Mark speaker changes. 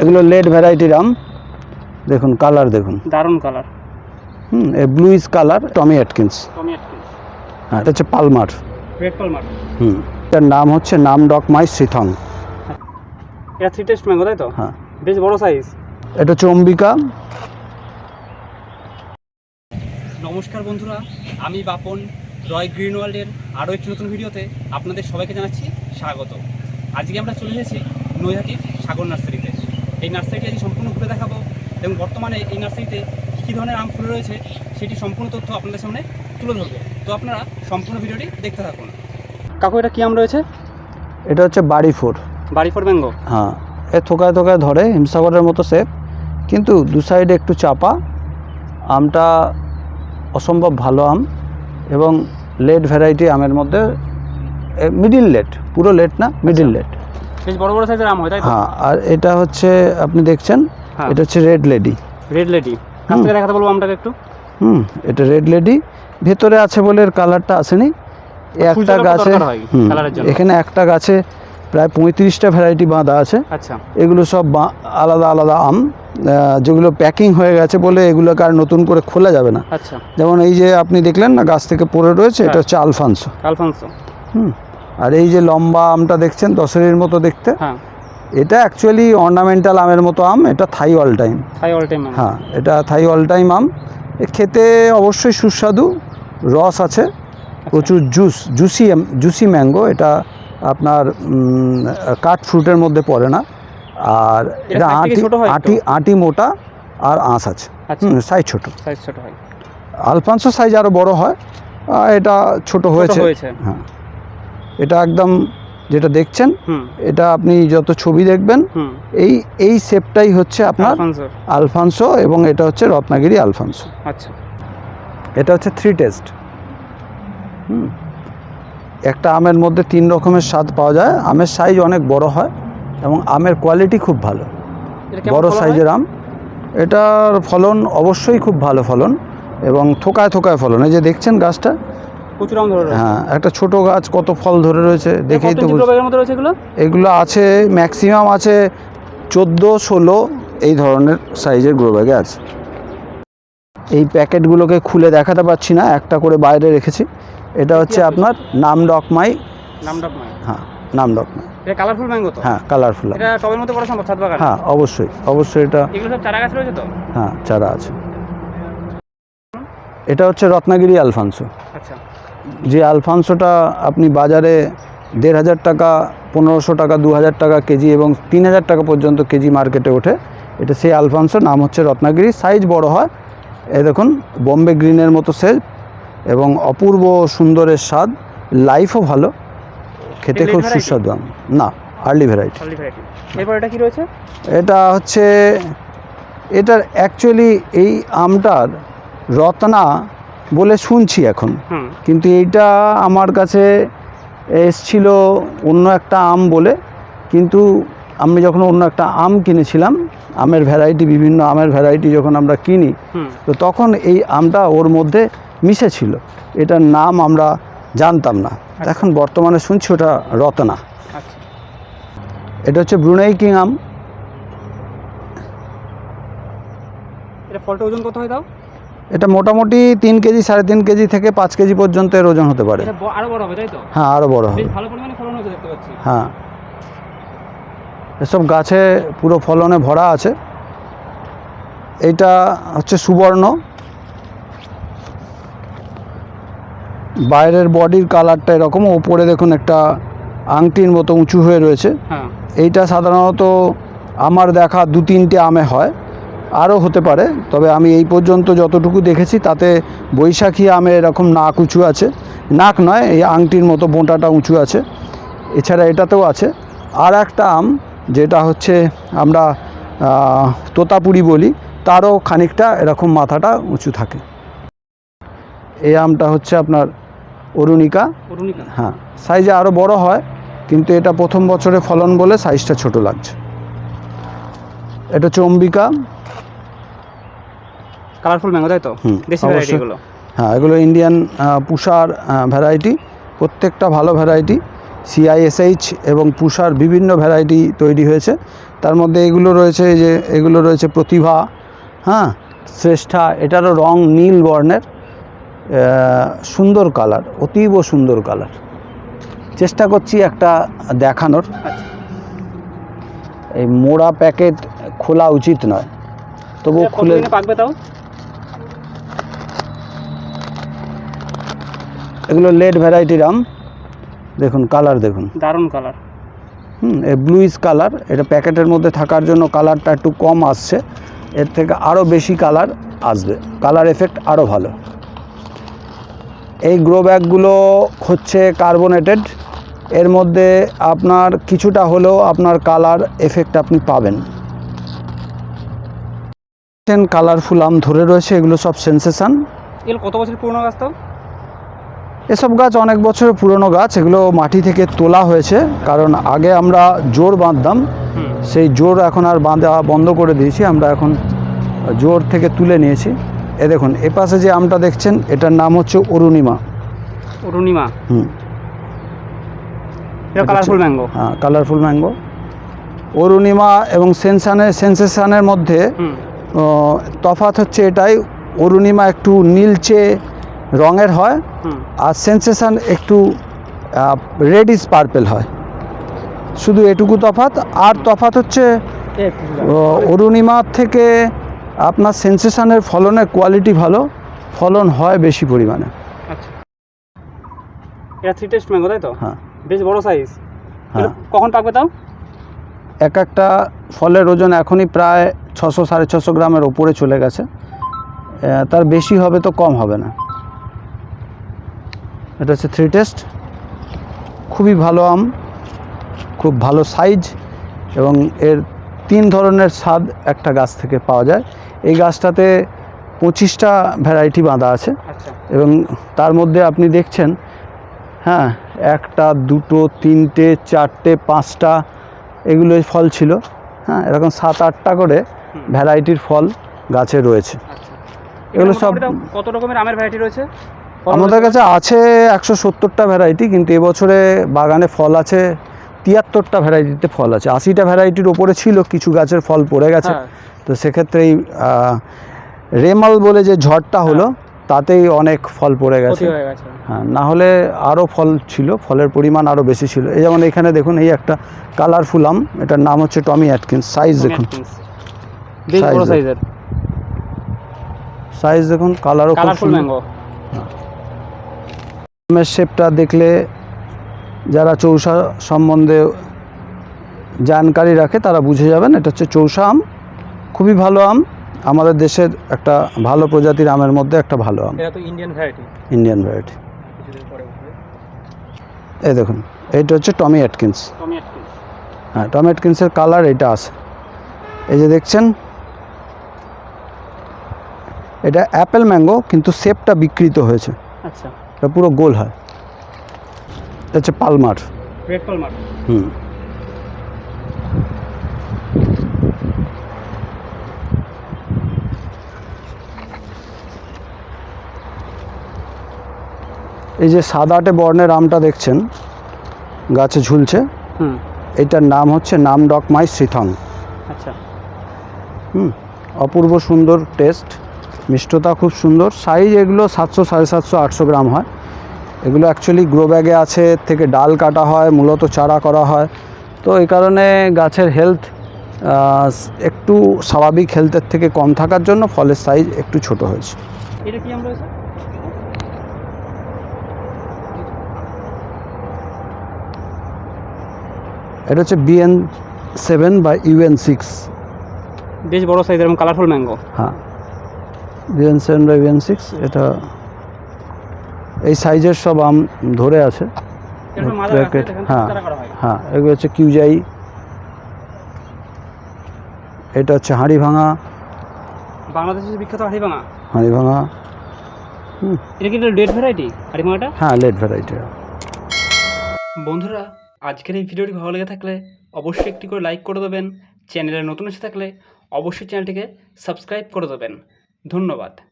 Speaker 1: এগুলো লেড ভ্যারাইটির আম দেখুন কালার দেখুন।
Speaker 2: দারুণ কালার
Speaker 1: হুম এ bluish colour Tommy Atkins
Speaker 2: Tommy Atkins
Speaker 1: হ্যাঁ এটা হচ্ছে পালমার
Speaker 2: রেড পালমার
Speaker 1: হুম এটার নাম হচ্ছে নাম ডক মাই সিথং
Speaker 2: এটা থ্রি টেস্ট ম্যাঙ্গো তাই তো?
Speaker 1: হ্যাঁ।
Speaker 2: বেশ বড় সাইজ
Speaker 1: এটা হচ্ছে অম্বিকা।
Speaker 2: নমস্কার বন্ধুরা আমি বাপন রয় গ্রিন ওয়ার্ল্ডের আরও একটি নতুন ভিডিওতে আপনাদের সবাইকে জানাচ্ছি স্বাগত। আজকে আমরা চলে এসেছি নৈহাটির সাগর নার্সারিতে এই নার্সারিটি আজ সম্পূর্ণ ঘুরে দেখাবো এবং বর্তমানে এই নার্সারিতে কী ধরনের আম ফুলে রয়েছে সেটি সম্পূর্ণ তথ্য আপনাদের সামনে তুলে ধরবো। তো আপনারা সম্পূর্ণ ভিডিওটি দেখতে থাকুন। কাকু এটা কী আম রয়েছে?
Speaker 1: এটা হচ্ছে বাড়ি ফোর
Speaker 2: বাড়ি ফোর ম্যাঙ্গো?
Speaker 1: হ্যাঁ এ থোকায় থোকায় ধরে হিমসাগরের মতো শেপ কিন্তু দু সাইডে একটু চাপা। আমটা অসম্ভব ভালো আম এবং লেট ভ্যারাইটি আমের মধ্যে মিডিল লেট পুরো লেট না মিডিল লেট
Speaker 2: বেশ বড় বড় সাইজের আম হয় তাই
Speaker 1: হ্যাঁ আর এটা হচ্ছে আপনি দেখছেন
Speaker 2: হ্যাঁ।
Speaker 1: এটা হচ্ছে রেড লেডি
Speaker 2: রেড লেডি কাছ থেকে দেখাতে বলব আমটাকে একটু।
Speaker 1: হুম এটা রেড লেডি ভেতরে আছে বলে এর কালারটা আসেনি। একটা গাছে। এখানে একটা গাছে প্রায় পঁয়ত্রিশটা ভ্যারাইটি বাঁধা আছে।
Speaker 2: আচ্ছা।
Speaker 1: এগুলো সব বা- আলাদা আলাদা আম। যেগুলো প্যাকিং হয়ে গেছে বলে এগুলোকে আর নতুন করে খোলা যাবে না।
Speaker 2: আচ্ছা।
Speaker 1: যেমন এই যে আপনি দেখলেন না গাছ থেকে পড়ে রয়েছে এটা
Speaker 2: হ্যাঁ।
Speaker 1: হচ্ছে আলফানসো
Speaker 2: আলফান্সো
Speaker 1: হুম। আর এই যে লম্বা আমটা দেখছেন দশের মতো দেখতে?
Speaker 2: হ্যাঁ।
Speaker 1: এটা অ্যাকচুয়ালি অর্নামেন্টাল আমের মতো আম এটা Thai all time
Speaker 2: high all time
Speaker 1: হ্যাঁ এটা থাই অল টাইম আম। এ খেতে অবশ্যই সুস্বাদু রস আছে প্রচুর জুস জুসি জুসি ম্যাঙ্গো এটা আপনার কাঠ ফ্রুটের মধ্যে পড়ে না। আর এটা আটি? আটি আটি মোটা আর আঁশ আছে।
Speaker 2: আচ্ছা।
Speaker 1: সাইজ ছোট।
Speaker 2: সাইজ ছোট হয়।
Speaker 1: আলফানসো সাইজ আরও বড় হয়। এটা ছোট হয়েছে। হ্যাঁ। এটা একদম যেটা দেখছেন এটা আপনি যত ছবি দেখবেন এই এই শেপটাই হচ্ছে আপনার
Speaker 2: আলফান্সো
Speaker 1: এবং এটা হচ্ছে রত্নাগিরি আলফানসো
Speaker 2: আচ্ছা।
Speaker 1: এটা হচ্ছে থ্রি টেস্ট হুম। একটা আমের মধ্যে তিন রকমের স্বাদ পাওয়া যায়। আমের সাইজ অনেক বড় হয় এবং আমের কোয়ালিটি খুব ভালো। বড় সাইজের আম। এটার ফলন অবশ্যই খুব ভালো ফলন এবং থোকায় থোকায় ফলন। এই যে দেখছেন গাছটা
Speaker 2: প্রচুর আম ধরে
Speaker 1: হ্যাঁ একটা ছোট গাছ কত ফল ধরে রয়েছে দেখেই তো
Speaker 2: রয়েছে এগুলো?
Speaker 1: এগুলো আছে ম্যাক্সিমাম আছে চোদ্দ ষোলো এই ধরনের সাইজের গ্রো ব্যাগে আছে। এই প্যাকেটগুলোকে খুলে দেখাতে পাচ্ছি না একটা করে বাইরে রেখেছি। এটা হচ্ছে আপনার নাম ডকমাই
Speaker 2: নামটা নয়
Speaker 1: হ্যাঁ নাম ডকমাই
Speaker 2: এটা কালারফুল ম্যাঙ্গো তো?
Speaker 1: হ্যাঁ কালারফুল
Speaker 2: এটা টবের মধ্যে করা সম্ভব ছাদ বাগান?
Speaker 1: হ্যাঁ অবশ্যই অবশ্যই এটা
Speaker 2: এগুলো সব চারা গাছ রয়েছে তো?
Speaker 1: হ্যাঁ চারা আছে। এটা হচ্ছে রত্নাগিরি আলফানসো।
Speaker 2: আচ্ছা।
Speaker 1: যে আলফানসোটা আপনি বাজারে দেড় হাজার টাকা পনেরোশো টাকা দু হাজার টাকা কেজি এবং তিন হাজার টাকা পর্যন্ত কেজি মার্কেটে ওঠে। এটা সেই আলফানসো নাম হচ্ছে রত্নাগিরি। সাইজ বড় হয়। এ দেখুন বম্বে গ্রিনের মতো সেজ এবং অপূর্ব সুন্দরের স্বাদ। লাইফও ভালো। খেতে খুব সুস্বাদু। আম না আর্লি ভ্যারাইটি
Speaker 2: চার্লি ভ্যারাইটি এরপর এটা কি রয়েছে?
Speaker 1: এটা হচ্ছে এটার অ্যাকচুয়ালি এই আমটার রত্না বলে শুনছি এখন। কিন্তু এইটা আমার কাছে এসছিল অন্য একটা আম বলে। কিন্তু আমি যখন অন্য একটা আম কিনেছিলাম আমের ভ্যারাইটি বিভিন্ন আমের ভ্যারাইটি যখন আমরা কিনি তো তখন এই আমটা ওর মধ্যে মিশেছিল। এটার নাম আমরা জানতাম না। এখন বর্তমানে শুনছি ওটা রত্না।
Speaker 2: আচ্ছা।
Speaker 1: এটা হচ্ছে ব্রুনাই কিং আম।
Speaker 2: এটা ফলটা ওজন কত হয় দাও
Speaker 1: এটা মোটামুটি তিন কেজি সাড়ে তিন কেজি থেকে পাঁচ কেজি পর্যন্ত এর ওজন হতে পারে।
Speaker 2: এটা আরও বড় হবে তাই তো?
Speaker 1: হ্যাঁ আরও বড় হবে।
Speaker 2: ভালো পরিমাণে ফলন হয়েছে দেখতে পাচ্ছি।
Speaker 1: হ্যাঁ। এসব গাছে পুরো ফলনে ভরা আছে। এইটা হচ্ছে সুবর্ণ। বাইরের বডির কালারটা এরকম ওপরে দেখুন একটা আংটির মতো উঁচু হয়ে রয়েছে।
Speaker 2: হ্যাঁ।
Speaker 1: এইটা সাধারণত আমার দেখা দু তিনটে আমে হয়। আরও হতে পারে তবে আমি এই পর্যন্ত যতটুকু দেখেছি তাতে বৈশাখী আমে এরকম নাক উঁচু আছে। নাক নয় এই আংটির মতো বোঁটাটা উঁচু আছে। এছাড়া এটাতেও আছে। আর একটা আম যেটা হচ্ছে আমরা তোতাপুরি বলি তারও খানিকটা এরকম মাথাটা উঁচু থাকে। এই আমটা হচ্ছে আপনার অরুণিকা।
Speaker 2: অরুণিকা।
Speaker 1: হ্যাঁ সাইজে আরও বড় হয় কিন্তু এটা প্রথম বছরে ফলন বলে সাইজটা ছোট লাগছে। এটা হচ্ছে অম্বিকা।
Speaker 2: কালারফুল ম্যাঙ্গো তাই তো? দেশি ভ্যারাইটি এগুলো।
Speaker 1: হ্যাঁ এগুলো ইন্ডিয়ান পুষার ভ্যারাইটি প্রত্যেকটা ভালো ভ্যারাইটি সিআইএসএইচ এবং পুষার বিভিন্ন ভ্যারাইটি তৈরি হয়েছে। তার মধ্যে এগুলো রয়েছে যে এগুলো রয়েছে প্রতিভা হ্যাঁ শ্রেষ্ঠা। এটারও রং নীল বর্ণের সুন্দর কালার অতীব সুন্দর কালার চেষ্টা করছি একটা দেখানোর।
Speaker 2: আচ্ছা।
Speaker 1: এই মোড়া প্যাকেট খোলা উচিত নয়। তবুও খুলে
Speaker 2: পাকবে তাও?
Speaker 1: এগুলো লেড ভ্যারাইটির আম দেখুন কালার দেখুন।
Speaker 2: দারুণ কালার।
Speaker 1: হুম এ ব্লুইস কালার। এটা প্যাকেটের মধ্যে থাকার জন্য কালারটা একটু কম আসছে। এর থেকে আরও বেশি কালার আসবে। কালার এফেক্ট আরও ভালো। এই গ্রো ব্যাগগুলো হচ্ছে কার্বোনেটেড। এর মধ্যে আপনার কিছুটা হলেও আপনার কালার এফেক্ট আপনি পাবেন। কালারফুল আম ধরে রয়েছে এগুলো সব সেন্সেশন
Speaker 2: এগুলো কত বছর পুরনো গাছ তাও?
Speaker 1: এসব গাছ অনেক বছরের পুরনো গাছ এগুলো মাটি থেকে তোলা হয়েছে কারণ আগে আমরা জোর বাঁধতাম। সেই জোর এখন আর বাঁধা বন্ধ করে দিয়েছি আমরা এখন জোর থেকে তুলে নিয়েছি। এ দেখুন এ পাশে যে আমটা দেখছেন এটার নাম হচ্ছে অরুণিমা।
Speaker 2: অরুণিমা?
Speaker 1: হুম।
Speaker 2: কালারফুল ম্যাঙ্গো
Speaker 1: হ্যাঁ কালারফুল ম্যাঙ্গো অরুণিমা এবং সেনসানের সেন্সেশনের মধ্যে তফাৎ হচ্ছে এটাই অরুণিমা একটু নীলচে রঙের হয় আর সেন্সেশন একটু রেডিস পার্পেল হয়। শুধু এটুকু তফাৎ আর তফাত হচ্ছে অরুণিমার থেকে আপনার সেন্সেশনের ফলনের কোয়ালিটি ভালো ফলন হয় বেশি পরিমাণে।
Speaker 2: আচ্ছা। এটা থ্রি টেস্ট ম্যাঙ্গো তাই তো?
Speaker 1: হ্যাঁ।
Speaker 2: বেশ বড় সাইজ
Speaker 1: হ্যাঁ।
Speaker 2: কখন পাকবে তাও?
Speaker 1: এক একটা ফলের ওজন এখনই প্রায় ছশো সাড়ে ছশো গ্রামের ওপরে চলে গেছে। তার বেশি হবে তো কম হবে না। এটা হচ্ছে থ্রি টেস্ট খুবই ভালো আম খুব ভালো সাইজ এবং এর তিন ধরনের স্বাদ একটা গাছ থেকে পাওয়া যায়। এই গাছটাতে পঁচিশটা ভ্যারাইটি বাঁধা আছে
Speaker 2: আচ্ছা।
Speaker 1: এবং তার মধ্যে আপনি দেখছেন হ্যাঁ একটা দুটো তিনটে চারটে পাঁচটা এগুলো ফল ছিল। হ্যাঁ এরকম সাত আটটা করে। ভ্যারাইটির ফল গাছে রয়েছে।
Speaker 2: আচ্ছা।
Speaker 1: এগুলো সব
Speaker 2: কত রকমের আমের ভ্যারাইটি রয়েছে?
Speaker 1: আমাদের কাছে আছে একশো সত্তরটা ভ্যারাইটি কিন্তু এবছরে বাগানে ফল আছে তিয়াত্তরটা ভ্যারাইটিতে ফল আছে। আশিটা ভ্যারাইটির ওপরে ছিল কিছু গাছের ফল পড়ে গেছে।
Speaker 2: হ্যাঁ।
Speaker 1: তো সেক্ষেত্রে এই রেমাল বলে যে ঝড়টা হলো তাতেই অনেক ফল পড়ে গেছে।
Speaker 2: হ্যাঁ
Speaker 1: না হলে আরও ফল ছিল ফলের পরিমাণ আরও বেশি ছিল। এই যেমন এখানে দেখুন এই একটা কালারফুল আম এটার নাম হচ্ছে টমি অ্যাটকিন্স সাইজ দেখুন।
Speaker 2: বেশ বড় সাইজের
Speaker 1: সাইজ দেখুন কালারও খুব
Speaker 2: কালারফুল
Speaker 1: সুন্দর।
Speaker 2: ম্যাঙ্গো
Speaker 1: আমের শেপটা দেখলে যারা চৌষা সম্বন্ধে জানকারি রাখে তারা বুঝে যাবেন এটা হচ্ছে চৌষা আম। খুবই ভালো আম। আমাদের দেশের একটা ভালো প্রজাতির আমের মধ্যে একটা ভালো আম।
Speaker 2: ইন্ডিয়ান ভ্যারাইটি
Speaker 1: ইন্ডিয়ান ভ্যারাইটি এই দেখুন এইটা হচ্ছে টমি অ্যাটকিন্স
Speaker 2: টমি অ্যাটকিন্স
Speaker 1: হ্যাঁ টমি অ্যাটকিন্সের কালার এটা আছে। এই যে দেখছেন এটা অ্যাপেল ম্যাঙ্গো কিন্তু শেপটা বিকৃত হয়েছে।
Speaker 2: আচ্ছা।
Speaker 1: এটা পুরো গোল হয়। এটা হচ্ছে পালমার।
Speaker 2: Red Palmer.
Speaker 1: হুম। এই যে সাদাটে বর্ণের আমটা দেখছেন গাছে ঝুলছে।
Speaker 2: হুম।
Speaker 1: এটার নাম হচ্ছে নাম ডকমাই শ্রীথং
Speaker 2: আচ্ছা।
Speaker 1: হুম। অপূর্ব সুন্দর টেস্ট। মিষ্টতা খুব সুন্দর। সাইজ এগুলো সাতশো সাড়ে সাতশো আটশো গ্রাম হয়। এগুলো অ্যাকচুয়ালি গ্রো ব্যাগে আছে থেকে ডাল কাটা হয় মূলত চারা করা হয়। তো এই কারণে গাছের হেলথ একটু স্বাভাবিক হেলথের থেকে কম থাকার জন্য ফলের সাইজ একটু ছোট হয়েছে।
Speaker 2: এটা কি আম রয়েছে?
Speaker 1: এটা হচ্ছে বিএন সেভেন বা ইউএন সিক্স
Speaker 2: বেশ বড় সাইজের এবং কালারফুল ম্যাঙ্গো
Speaker 1: হ্যাঁ। বিএন সেভেন বা ইউএন সিক্স এটা এই সাইজের সব আম ধরে আছে।
Speaker 2: এখান
Speaker 1: হ্যাঁ।
Speaker 2: হয়।
Speaker 1: হ্যাঁ এগুলো হচ্ছে কিউজাই এটা হচ্ছে হাঁড়ি ভাঙা
Speaker 2: বাংলাদেশের বিখ্যাত হাড়িভাঙা।
Speaker 1: হাঁড়ি ভাঙা হুম।
Speaker 2: এটা কি ডেড ভ্যারাইটি হাড়িভাঙাটা?
Speaker 1: হ্যাঁ লেট ভ্যারাইটি
Speaker 2: বন্ধুরা আজকের এই ভিডিওটি ভালো লেগে থাকলে অবশ্যই একটি করে লাইক করে দেবেন। চ্যানেলে নতুন এসে থাকলে অবশ্যই চ্যানেলটিকে সাবস্ক্রাইব করে দেবেন। ধন্যবাদ।